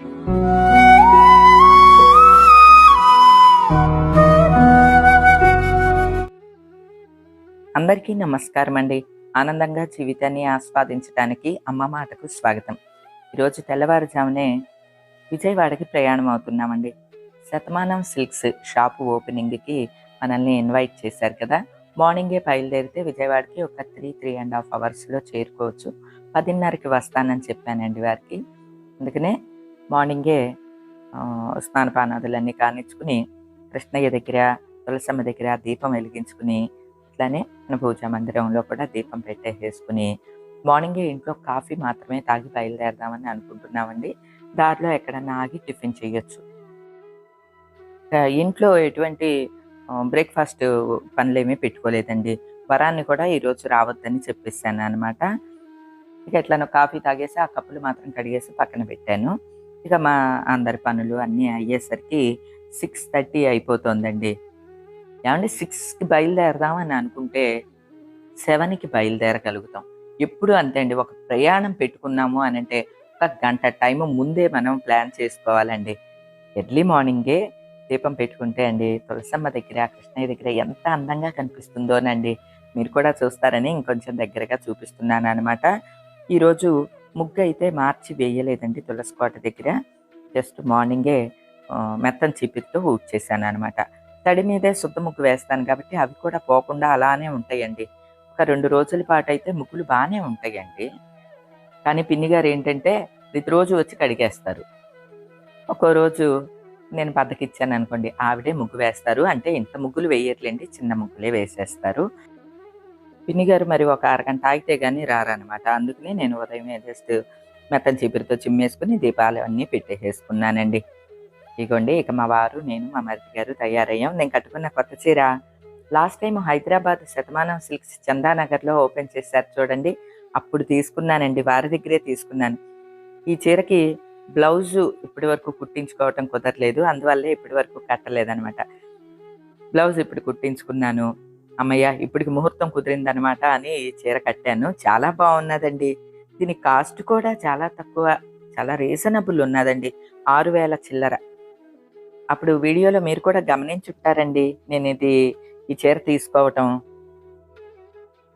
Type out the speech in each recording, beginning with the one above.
అందరికీ నమస్కారం అండి. ఆనందంగా జీవితాన్ని ఆస్వాదించడానికి అమ్మ మాటకు స్వాగతం. ఈరోజు తెల్లవారుజామునే విజయవాడకి ప్రయాణం అవుతున్నామండి. శతమానం సిల్క్స్ షాపు ఓపెనింగ్కి మనల్ని ఇన్వైట్ చేశారు కదా. మార్నింగే బయలుదేరితే విజయవాడకి ఒక త్రీ త్రీ అండ్ హాఫ్ అవర్స్లో చేరుకోవచ్చు. పదిన్నరకి వస్తానని చెప్పానండి వారికి. అందుకనే మార్నింగే స్నానపానాదులన్నీ కానిచ్చుకుని కృష్ణయ్య దగ్గర తులసమ్మ దగ్గర దీపం వెలిగించుకుని అట్లానే మన పూజా మందిరంలో కూడా దీపం పెట్టేసేసుకుని మార్నింగే ఇంట్లో కాఫీ మాత్రమే తాగి బయలుదేరదామని అనుకుంటున్నామండి. దారిలో ఎక్కడన్నా ఆగి టిఫిన్ చేయొచ్చు. ఇంట్లో ఎటువంటి బ్రేక్ఫాస్ట్ పనులేమీ పెట్టుకోలేదండి. వరాన్ని కూడా ఈరోజు రావద్దని చెప్పేసాను అనమాట ఇక ఎట్లనో కాఫీ తాగేసి ఆ కప్పులు మాత్రం కడిగేసి పక్కన పెట్టాను. ఇక మా అందరి పనులు అన్నీ అయ్యేసరికి సిక్స్ థర్టీ అయిపోతుందండి. ఏమంటే సిక్స్కి బయలుదేరదామని అనుకుంటే సెవెన్కి బయలుదేరగలుగుతాం. ఎప్పుడు అంతే అండి ఒక ప్రయాణం పెట్టుకున్నాము అని అంటే ఒక గంట టైం ముందే మనం ప్లాన్ చేసుకోవాలండి. ఎర్లీ మార్నింగే దీపం పెట్టుకుంటే అండి తులసమ్మ దగ్గర కృష్ణయ్య దగ్గర ఎంత అందంగా కనిపిస్తుందోనండి. మీరు కూడా చూస్తారని ఇంకొంచెం దగ్గరగా చూపిస్తున్నాను అనమాట ఈరోజు ముగ్గు అయితే మార్చి వేయలేదండి తులసి కోట దగ్గర. జస్ట్ మార్నింగే మెత్తని చీపిరితో ఊడ్చేసాను అనమాట తడి మీదే శుద్ధ ముగ్గు వేస్తాను కాబట్టి అవి కూడా పోకుండా అలానే ఉంటాయండి. ఒక రెండు రోజుల పాటు అయితే ముగ్గులు బాగానే ఉంటాయండి. కానీ పిన్ని గారు ఏంటంటే ప్రతిరోజు వచ్చి కడిగేస్తారు. ఒక్కో రోజు నేను బద్దకిచ్చాను అనుకోండి ఆవిడే ముగ్గు వేస్తారు. అంటే ఇంత ముగ్గులు వేయట్లేండి చిన్న ముగ్గులే వేసేస్తారు. పిన్ని గారు మరి ఒక అరగంట ఆగితే కానీ రారనమాట అందుకని నేను ఉదయమే జస్ట్ మెత్తని చిబిరితో చిమ్మేసుకుని దీపాలు అన్నీ పెట్టేసేసుకున్నానండి. ఇగోండి ఇక మా వారు నేను మా మరిది గారు తయారయ్యాం. నేను కట్టుకున్న కొత్త చీర. Last time Hyderabad Shatamanam silks చందానగర్లో open చేశారు చూడండి. అప్పుడు తీసుకున్నానండి వారి దగ్గరే తీసుకున్నాను. ఈ చీరకి బ్లౌజు ఇప్పటి వరకు కుట్టించుకోవటం కుదరలేదు. అందువల్లే ఇప్పటి వరకు కట్టలేదనమాట బ్లౌజ్ ఇప్పుడు కుట్టించుకున్నాను. అమ్మయ్య ఇప్పటికి ముహూర్తం కుదిరిందనమాట అని ఈ చీర కట్టాను. చాలా బాగున్నదండి. దీని కాస్ట్ కూడా చాలా తక్కువ చాలా రీజనబుల్ ఉన్నదండి. ఆరు వేల చిల్లర. అప్పుడు వీడియోలో మీరు కూడా గమనించుంటారండి. నేను ఇది ఈ చీర తీసుకోవటం.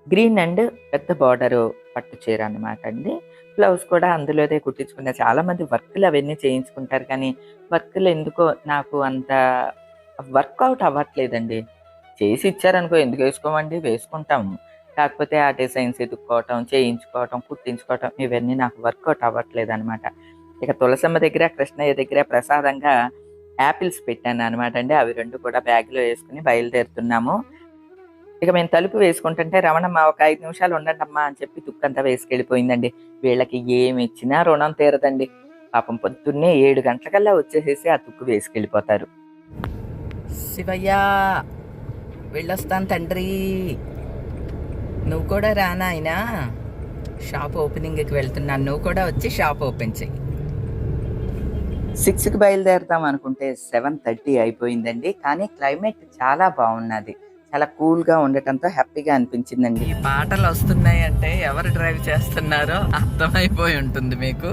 గ్రీన్ అండ్ పెద్ద బార్డరు పట్టు చీర అనమాట అండి. బ్లౌజ్ కూడా అందులోదే కుట్టించుకున్నారు చాలా మంది వర్క్లు అవన్నీ చేయించుకుంటారు కానీ వర్క్లు ఎందుకో నాకు అంత వర్కౌట్ అవ్వట్లేదండి. చేసి ఇచ్చారనుకో ఎందుకు వేసుకోమండి? వేసుకుంటాము. కాకపోతే ఆ డిజైన్స్ ఎదుక్కోవటం చేయించుకోవటం కుట్టించుకోవటం ఇవన్నీ నాకు వర్కౌట్ అవ్వట్లేదు అనమాట ఇక తులసమ్మ దగ్గర కృష్ణయ్య దగ్గర ప్రసాదంగా యాపిల్స్ పెట్టాను అనమాట అండి. అవి రెండు కూడా బ్యాగ్లో వేసుకుని బయలుదేరుతున్నాము. ఇక మేము తలుపు వేసుకుంటుంటే రమణమ్మ ఒక ఐదు నిమిషాలు ఉండండి అమ్మా అని చెప్పి తుక్కంతా వేసుకెళ్ళిపోయిందండి. వీళ్ళకి ఏమి ఇచ్చినా రుణం తీరదండి. పాపం పొద్దున్నే ఏడు గంటలకల్లా వచ్చేసేసి ఆ తుక్కు వేసుకెళ్ళిపోతారు. శివయ్యా! వెళ్ళొస్తాను తండ్రి. నువ్వు కూడా రానా ఆయన షాప్ ఓపెనింగ్కి వెళ్తున్నాను. నువ్వు కూడా వచ్చి షాప్ ఓపెన్ చెయ్యి. సిక్స్కి బయలుదేరుతాం అనుకుంటే సెవెన్ థర్టీ అయిపోయిందండి. కానీ క్లైమేట్ చాలా బాగున్నది. చాలా కూల్గా ఉండటంతో హ్యాపీగా అనిపించిందండి. ఈ పాటలు వస్తున్నాయంటే ఎవరు డ్రైవ్ చేస్తున్నారో అర్థమైపోయి ఉంటుంది మీకు.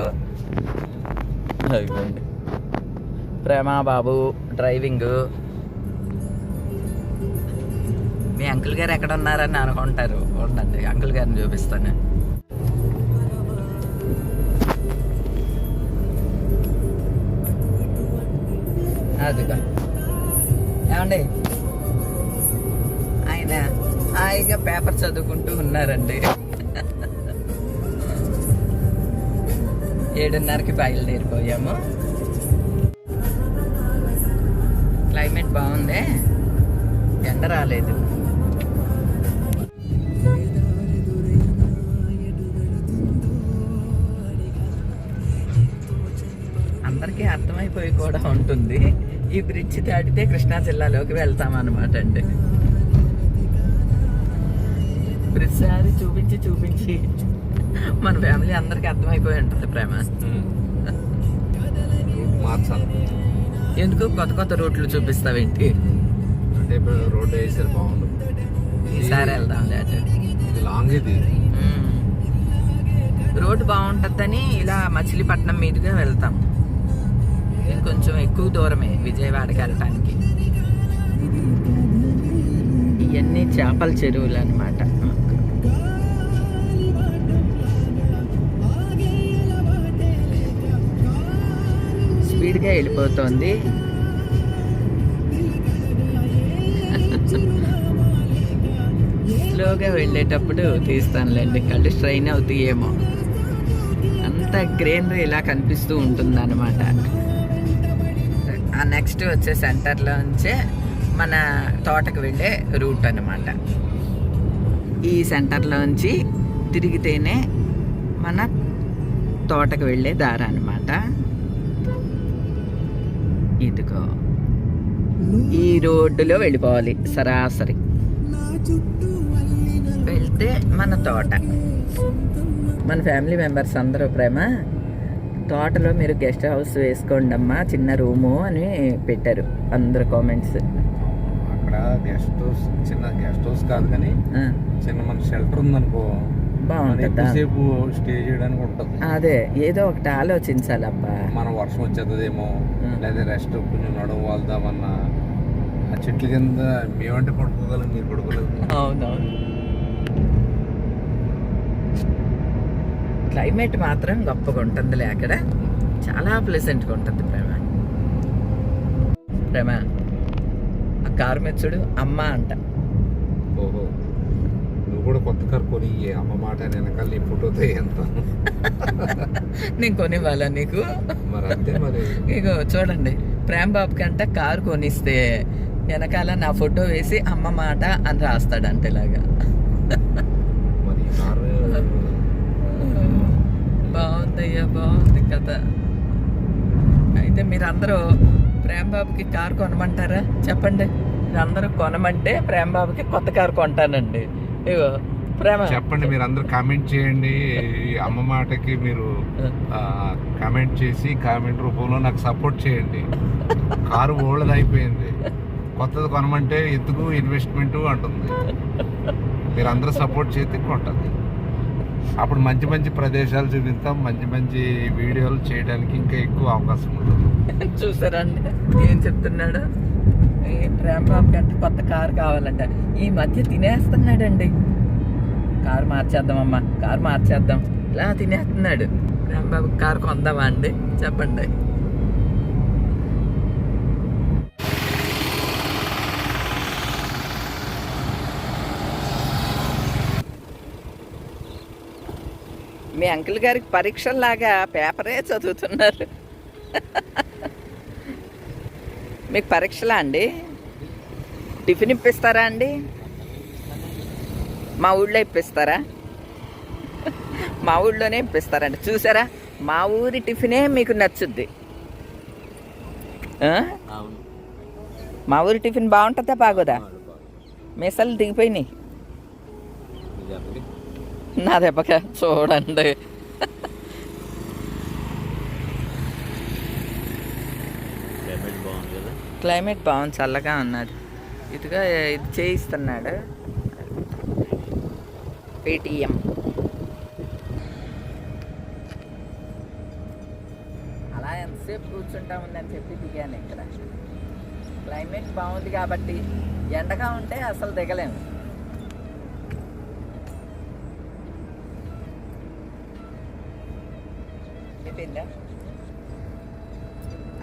ప్రేమా బాబు డ్రైవింగ్. మీ అంకుల్ గారు ఎక్కడ ఉన్నారని అనుకుంటారు. ఉండండి అంకుల్ గారిని చూపిస్తాను. అదిగా. ఏమండి? ఆయన హాయిగా పేపర్ చదువుకుంటూ ఉన్నారండి. ఏడున్నరకి బయలుదేరిపోయాము. క్లైమేట్ బాగుంది? ఎండ రాలేదు. అందరికీ అర్థమైపోయి కూడా ఉంటుంది. ఈ బ్రిడ్జ్ దాటితే కృష్ణా జిల్లాలోకి వెళ్తాం అనమాట అండి ప్రతిసారి చూపించి చూపించి మన ఫ్యామిలీ అందరికీ అర్థమైపోయి ఉంటుంది ప్రేమ. మార్చాలి ఎందుకు? కొత్త కొత్త రూట్లు చూపిస్తావేంటి? అంటే ఇప్పుడు రోడ్డు వేసారు బాగుంది ఈసారి వెళ్దాం లేట లాంగ్ ఇది. రోడ్డు బాగుంటుందని ఇలా మచిలీపట్నం మీదుగా వెళ్తాం. కొంచెం ఎక్కువ దూరమే విజయవాడకి వెళ్ళటానికి ఇవన్నీ చేపల చెరువులు అనమాట స్పీడ్గా వెళ్ళిపోతుంది. స్లోగా వెళ్ళేటప్పుడు తీస్తానులేండి కళ్ళు స్ట్రైన్ అవుతాయేమో. అంత గ్రీనరీ ఇలా కనిపిస్తూ ఉంటుంది అన్నమాట ఆ నెక్స్ట్ వచ్చే సెంటర్లో నుంచే మన తోటకు వెళ్ళే రూట్ అనమాట ఈ సెంటర్లో నుంచి తిరిగితేనే మన తోటకు వెళ్ళే దారి అనమాట ఇదిగో. ఈ రోడ్డులో వెళ్ళిపోవాలి సరాసరి. వెళ్తే మన తోట. మన ఫ్యామిలీ మెంబర్స్ అందరూ ప్రేమ తోటలో మీరు గెస్ట్ హౌస్ వేసుకోండి అమ్మా చిన్న రూము అని పెట్టారు అందరు కామెంట్స్ అక్కడ గెస్ట్ హౌస్ చిన్న గెస్ట్ హౌస్ కాదు కానీ చిన్న మన షెల్టర్ ఉందనుకో. మనం బాగుంటుందా ఎక్కువసేపు స్టే చేయడానికి ఉంటుంది. అదే ఏదో ఒకటి ఆలోచించాలబ్బా. మన వర్షం వచ్చేదేమో. లేదా రెస్ట్ కొంచెం నడుము వాళ్దామన్నా ఆ చెట్ల కింద మేమంటే పడుకోగలం మీరు పడుకోలేదు అవునవును. క్లైమేట్ మాత్రం గొప్పగా ఉంటుందిలే అక్కడ. చాలా ప్లెజెంట్గా ఉంటుంది ప్రేమ. ప్రేమ ఆ కారు మీద చూడు అమ్మ అంట. ఓహో. నువ్వు కూడా కొత్త కారు కొని అమ్మ మాట వెనకాల నీ ఫోటోతో ఎంత నేను కొనివ్వాలా నీకు? మరి అంతే మరి. ఇగో చూడండి ప్రేమ్ బాబు కంట కారు కొనిస్తే వెనకాల నా ఫోటో వేసి అమ్మ మాట అని రాస్తాడంట ఇలాగా మరి ఈ కారు బాగుందయ్యా బాగుంది కథ. అయితే మీరందరూ ప్రేమ్ బాబుకి కారు కొనమంటారా? చెప్పండి. మీరందరూ కొనమంటే ప్రేమ్ బాబుకి కొత్త కారు కొంటానండి. ఇగో ప్రేమ. చెప్పండి మీరు అందరు కామెంట్ చేయండి. ఈ అమ్మ మాటకి మీరు కామెంట్ చేసి కామెంట్ రూపంలో నాకు సపోర్ట్ చేయండి. కారు ఓల్డ్ అయిపోయింది కొత్తది కొనమంటే ఎందుకు ఇన్వెస్ట్మెంట్ అంటుంది. మీరు అందరూ సపోర్ట్ చేస్తే కొంటుంది. అప్పుడు మంచి మంచి ప్రదేశాలు చూపిస్తాం మంచి మంచి వీడియోలు చేయడానికి ఇంకా ఎక్కువ అవకాశం ఉంటుంది. చూసారండి? ఏం చెప్తున్నాడు? ప్రేమ ప్రేమ్ కొత్త కారు కావాలంట ఈ మధ్య తినేస్తున్నాడండి. Car మార్చేద్దామమ్మా car మార్చేద్దాం. ఇలా తినేస్తున్నాడు. రాంబాబు బాబు కారు కొందామా అండి? చెప్పండి. మీ అంకుల్ గారికి పరీక్షల్లాగా పేపరే చదువుతున్నారు. మీకు పరీక్షలా అండి? టిఫిన్ ఇప్పిస్తారా అండి? మా ఊళ్ళో ఇప్పిస్తారా? మా ఊళ్ళోనే ఇప్పిస్తారండి. చూసారా? మా ఊరి టిఫినే మీకు నచ్చుద్ది? మా ఊరి టిఫిన్ బాగుంటుందా బాగోదా. మీసాలు దిగిపోయినాయి. నా దెబ్బక చూడండి క్లైమేట్ బాగుంది చల్లగా ఉన్నది ఇదిగా ఇది చేయిస్తున్నాడు. పేటిఎం అలా ఎంతసేపు కూర్చుంటా ఉందని చెప్పి దిగాను ఇక్కడ. క్లైమేట్ బాగుంది కాబట్టి ఎండగా ఉంటే అసలు దిగలేము.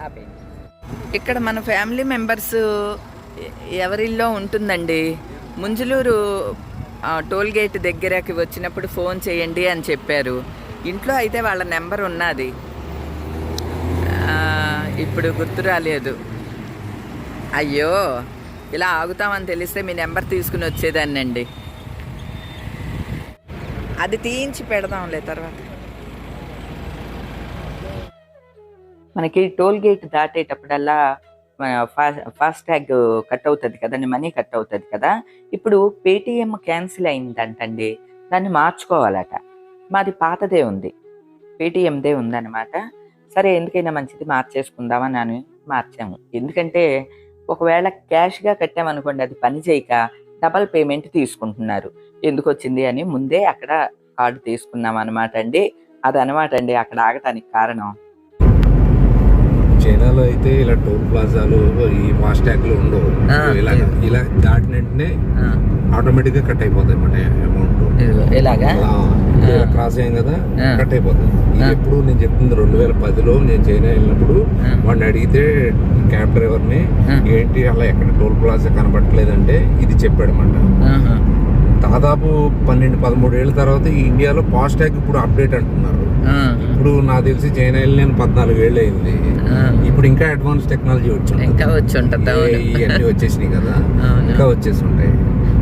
ఆపేయండి ఇక్కడ మన ఫ్యామిలీ మెంబర్స్ ఎవరిల్లో ఉంటుందండి? ముంజులూరు టోల్గేట్ టోల్ గేట్ దగ్గరకి వచ్చినప్పుడు ఫోన్ చేయండి అని చెప్పారు. ఇంట్లో అయితే వాళ్ళ నెంబర్ ఉన్నది. ఇప్పుడు గుర్తు రాలేదు. అయ్యో ఇలా ఆగుతామని తెలిస్తే మీ నెంబర్ తీసుకుని వచ్చేదాన్నండి. అది తీయించి పెడదాంలే తర్వాత. మనకి టోల్ గేట్ దాటేటప్పుడల్లా ఫాస్ట్ ట్యాగ్ కట్ అవుతుంది కదండి మనీ కట్ అవుతుంది కదా ఇప్పుడు పేటిఎం క్యాన్సిల్ అయిందంటండి దాన్ని మార్చుకోవాలట. మాది పాతదే ఉంది పేటిఎందే ఉందన్నమాట. సరే ఎందుకైనా మంచిది మార్చేసుకుందామని అని మార్చాము. ఎందుకంటే ఒకవేళ క్యాష్గా కట్టామనుకోండి అది పని చేయక డబల్ పేమెంట్ తీసుకుంటున్నారు. ఎందుకు వచ్చింది అని ముందే అక్కడ కార్డు తీసుకున్నాం అనమాట అండి. అది అనమాట అండి అక్కడ ఆగటానికి కారణం. చైనాలో అయితే ఇలా టోల్ ప్లాజాలు ఈ ఫాస్టాగ్లు ఉండవు ఇలా. ఇలా దాటిన వెంటనే ఆటోమేటిక్గా కట్ అయిపోతాయి అన్నమాట అమౌంట్ ఇలాగా. క్రాస్ అయ్యాం కదా. కట్ అయిపోతుంది. ఎప్పుడు నేను చెప్తుంది రెండు వేల పదిలో నేను చైనా వెళ్ళినప్పుడు. వాడిని అడిగితే క్యాబ్ డ్రైవర్ని ఆ. ఏంటి అలా ఎక్కడ టోల్ ప్లాజా కనబడట్లేదంటే ఇది చెప్పాడు ఆహా. దాదాపు పన్నెండు పదమూడు ఏళ్ళ తర్వాత ఈ ఇండియాలో ఫాస్టాగ్ ఇప్పుడు అప్డేట్ అంటున్నారు. ఇప్పుడు నాకు తెలిసి చైనా వెళ్ళి నేను పద్నాలుగు ఏళ్ళు అయింది. ఇప్పుడు ఇంకా అడ్వాన్స్ టెక్నాలజీ వచ్చింది ఇంకా వచ్చి ఉంటుంది ఇవన్నీ వచ్చేసినాయి కదా. ఇంకా వచ్చేసి ఉంటాయి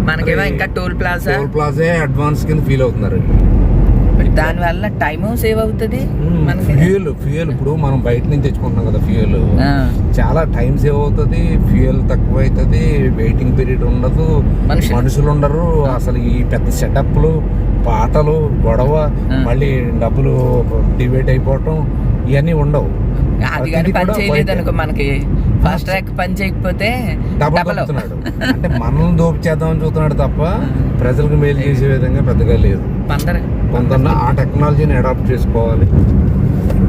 మనకేమో ఇంకా toll plaza toll plaza advance కింద ఫీల్ అవుతున్నారు. దాని వల్ల టైము సేవ్ అవుతుంది ఫ్యూయల్ ఫ్యూయల్ ఇప్పుడు మనం బయట నుంచి తెచ్చుకుంటున్నాం కదా ఫ్యూయల్. చాలా టైం సేవ్ అవుతుంది ఫ్యూయల్ తక్కువ అవుతుంది వెయిటింగ్ పీరియడ్ ఉండదు. మనుషులు. ఉండరు అసలు ఈ పెద్ద సెటప్లు పాటలు గొడవ. మళ్ళీ డబ్బులు డివైడ్ అయిపోవటం ఇవన్నీ ఉండవు. అది కానీ పని చేయలేదు. అనుకో మనకి. ఫాస్ట్ ట్రాక్ పని చేయకపోతే డబల్ అంటే మనం దోపు చేద్దామని చూస్తున్నాడు తప్ప ప్రజలకు మేలు చేసే విధంగా పెద్దగా లేదు. కొంత ఆ టెక్నాలజీని అడాప్ట్ చేసుకోవాలి.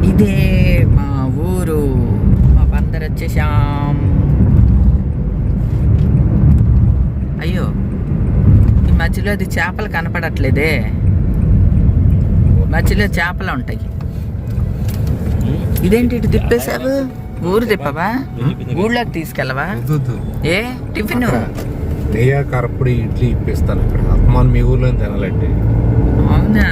ఇదే మా ఊరు. మా పందరు వచ్చేసాం. అయ్యో ఈ మధ్యలో అది చేపలు కనపడట్లేదే. మధ్యలో చేపలు ఉంటాయి. ఇదేంటి ఇటు తిప్పేశావు? ఊరు తిప్పవా? ఊళ్ళోకి తీసుకెళ్ళవా? ఏ? టిఫిన్? నెయ్య ఇడ్లీ ఇప్పిస్తాను అప్పమాన్ మీ ఊర్లో తినాలంటే అవునా?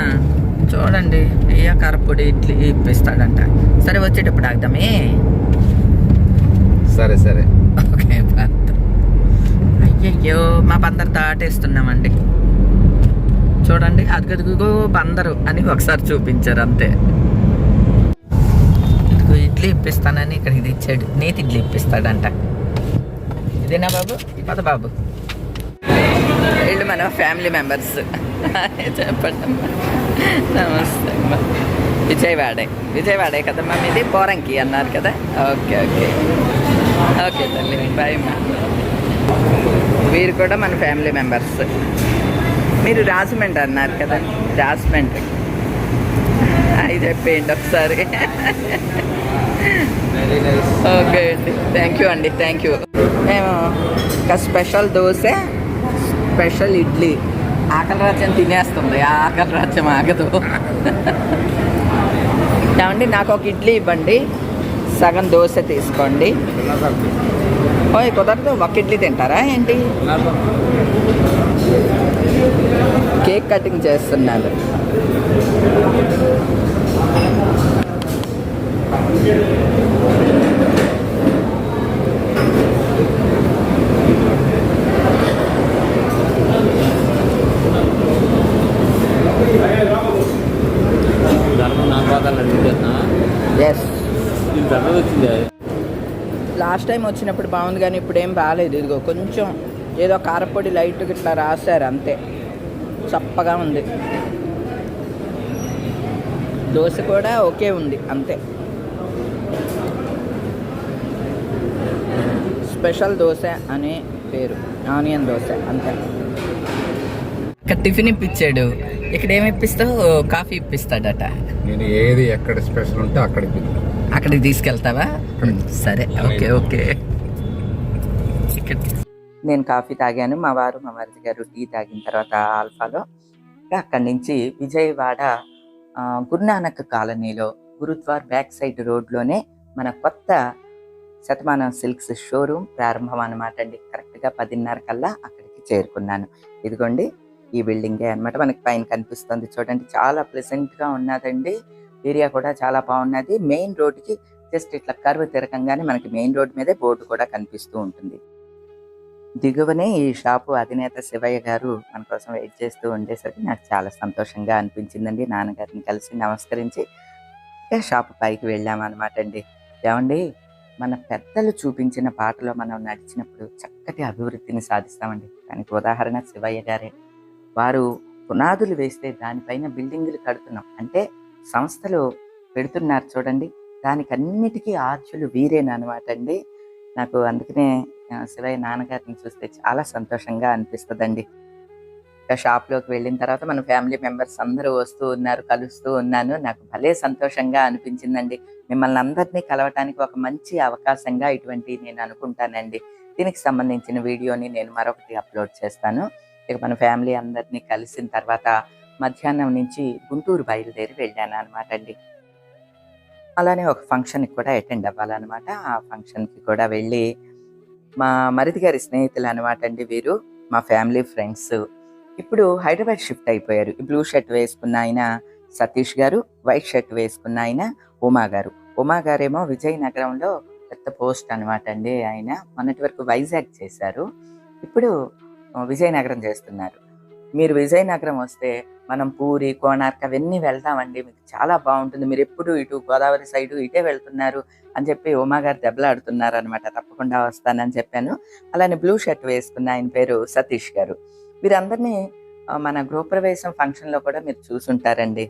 చూడండి. అయ్యా కారపొడి ఇడ్లీ ఇప్పిస్తాడంట. సరే వచ్చేటప్పుడు ఆగుదామే. సరే సరే. ఓకే అయ్యయ్యో మా బందరు దాటేస్తున్నామండి. చూడండి అదుగదుగో బందరు అని ఒకసారి చూపించారు అంతే. నీకు ఇడ్లీ ఇప్పిస్తానని ఇక్కడ ఇది ఇచ్చాడు నేతి ఇడ్లీ ఇప్పిస్తాడంట. ఇదేనా బాబు? పద బాబు. వీళ్ళు మన ఫ్యామిలీ మెంబర్స్. చెప్పండి నమస్తే అమ్మా. విజయవాడే. విజయవాడే కదమ్మా మీది? పోరంకి అన్నారు కదా? Okay okay. ఓకే తల్లి బాయ్ అమ్మా. వీరు కూడా మన ఫ్యామిలీ మెంబర్స్. మీరు రాజమండ్రి అన్నారు కదా? రాజమండ్రి. అది చెప్పేయండి ఒకసారి ఓకే అండి. థ్యాంక్ యూ అండి. థ్యాంక్ యూ మేము ఒక స్పెషల్ దోశ స్పెషల్ ఇడ్లీ. ఆకలి రాజ్యం తినేస్తుంది. ఆకలి రాజ్యం ఆగదు. ఏమండి నాకు ఒక ఇడ్లీ ఇవ్వండి. సగం దోశ తీసుకోండి. ఓయ్ కుదరదు. ఒక ఇడ్లీ తింటారా ఏంటి? కేక్ కటింగ్ చేస్తున్నారు ధర్మం నాకు పోతాను అడుగుతున్నా ఎస్ దీని తర్వాత వచ్చింది లాస్ట్ టైం వచ్చినప్పుడు బాగుంది కానీ ఇప్పుడు ఏం బాగాలేదు ఇదిగో కొంచెం ఏదో కారపొడి లైట్ ఇట్లా రాశారు అంతే. చప్పగా ఉంది. దోశ కూడా ఓకే ఉంది అంతే. స్పెషల్ దోశ అనే పేరు. ఆనియన్ దోశ అంతే. ఇక్కడ టిఫిన్ ఇప్పించాడు. ఇక్కడ ఏమి ఇప్పిస్తావు? కాఫీ ఇప్పిస్తాడట. నేను ఏది ఎక్కడ స్పెషల్ ఉంటే అక్కడికి అక్కడికి తీసుకెళ్తావా? సరే ఓకే ఓకే. నేను కాఫీ తాగాను. మా వారు మా వారి గారు టీ తాగిన తర్వాత ఆల్ఫాలో. అక్కడి నుంచి విజయవాడ గురునానక్ కాలనీలో గురుద్వార్ బ్యాక్ సైడ్ రోడ్లోనే మన కొత్త శతమానం సిల్క్స్ షోరూమ్ ప్రారంభం అనమాట అండి కరెక్ట్గా పదిన్నర కల్లా అక్కడికి చేరుకున్నాను. ఇదిగోండి ఈ బిల్డింగే అన్నమాట. మనకి పైన కనిపిస్తుంది చూడండి. చాలా ప్లెజెంట్గా ఉన్నదండి. ఏరియా కూడా చాలా బాగున్నది. మెయిన్ రోడ్కి జస్ట్ ఇట్లా కర్వ్ తిరగంగానే మనకి మెయిన్ రోడ్ మీదే బోర్డు కూడా కనిపిస్తూ ఉంటుంది. దిగువనే ఈ షాపు అధినేత శివయ్య గారు మన కోసం వెయిట్ చేస్తూ ఉండేసరికి నాకు చాలా సంతోషంగా అనిపించిందండి. నాన్నగారిని కలిసి నమస్కరించి ఇక షాపు పైకి వెళ్ళామన్నమాట అండి ఏమండి? మన పెద్దలు చూపించిన బాటలో మనం నడిచినప్పుడు చక్కటి అభివృద్ధిని సాధిస్తామండి. దానికి ఉదాహరణ శివయ్య గారే. వారు పునాదులు వేస్తే దానిపైన బిల్డింగులు కడుతున్నాం. అంటే సంస్థలు పెడుతున్నారు చూడండి. దానికి అన్నిటికీ ఆర్చులు వీరేనమాట అండి. నాకు అందుకనే శివయ్య నాన్నగారిని చూస్తే చాలా సంతోషంగా అనిపిస్తుందండి. ఇక షాప్లోకి వెళ్ళిన తర్వాత మన ఫ్యామిలీ మెంబర్స్ అందరూ వస్తూ ఉన్నారు కలుస్తూ ఉన్నాను. నాకు భలే సంతోషంగా అనిపించిందండి. మిమ్మల్ని అందరినీ కలవటానికి ఒక మంచి అవకాశంగా ఇటువంటి నేను అనుకుంటానండి. దీనికి సంబంధించిన వీడియోని నేను మరొకటి అప్లోడ్ చేస్తాను. ఇక మన ఫ్యామిలీ అందరినీ కలిసిన తర్వాత మధ్యాహ్నం నుంచి గుంటూరు బయలుదేరి వెళ్ళాను అనమాట అండి. అలానే ఒక ఫంక్షన్కి కూడా అటెండ్ అవ్వాలన్నమాట. ఆ ఫంక్షన్కి కూడా వెళ్ళి మా మరిది గారి స్నేహితులు అనమాట అండి వీరు మా ఫ్యామిలీ ఫ్రెండ్స్. ఇప్పుడు హైదరాబాద్ షిఫ్ట్ అయిపోయారు. బ్లూ షర్ట్ వేసుకున్న ఆయన సతీష్ గారు వైట్ షర్ట్ వేసుకున్న ఆయన ఉమా గారు. ఉమా గారేమో విజయనగరంలో పెద్ద పోస్ట్ అనమాట అండి ఆయన. మొన్నటి వరకు వైజాగ్ చేశారు. ఇప్పుడు విజయనగరం చేస్తున్నారు. మీరు విజయనగరం వస్తే మనం పూరి కోణార్క్ అవన్నీ వెళ్తామండి. మీకు చాలా బాగుంటుంది. మీరు ఎప్పుడు ఇటు గోదావరి సైడ్ ఇటే వెళ్తున్నారు అని చెప్పి ఉమా గారు దెబ్బలాడుతున్నారు అనమాట తప్పకుండా వస్తానని చెప్పాను. అలానే బ్లూ షర్ట్ వేసుకున్న ఆయన పేరు సతీష్ గారు. వీరందరినీ మన గృహప్రవేశం ఫంక్షన్లో కూడా మీరు చూసుంటారండి.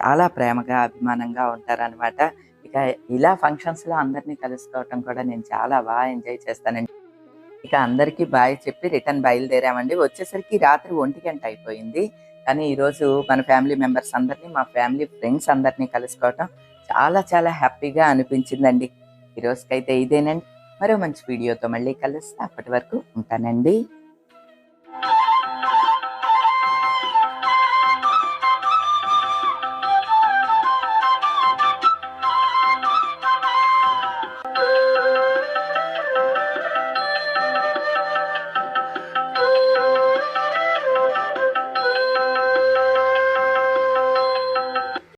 చాలా ప్రేమగా అభిమానంగా ఉంటారనమాట ఇక ఇలా ఫంక్షన్స్లో అందరినీ కలుసుకోవటం కూడా నేను చాలా బాగా ఎంజాయ్ చేస్తానండి. ఇక అందరికీ బాయ్ చెప్పి రిటర్న్ బయలుదేరామండి. వచ్చేసరికి రాత్రి ఒంటి గంట అయిపోయింది. కానీ ఈరోజు మన ఫ్యామిలీ మెంబర్స్ అందరినీ మా ఫ్యామిలీ ఫ్రెండ్స్ అందరినీ కలుసుకోవటం చాలా చాలా హ్యాపీగా అనిపించిందండి. ఈ రోజుకైతే ఇదేనండి. మరో మంచి వీడియోతో మళ్ళీ కలుస్తా. అప్పటి వరకు ఉంటానండి.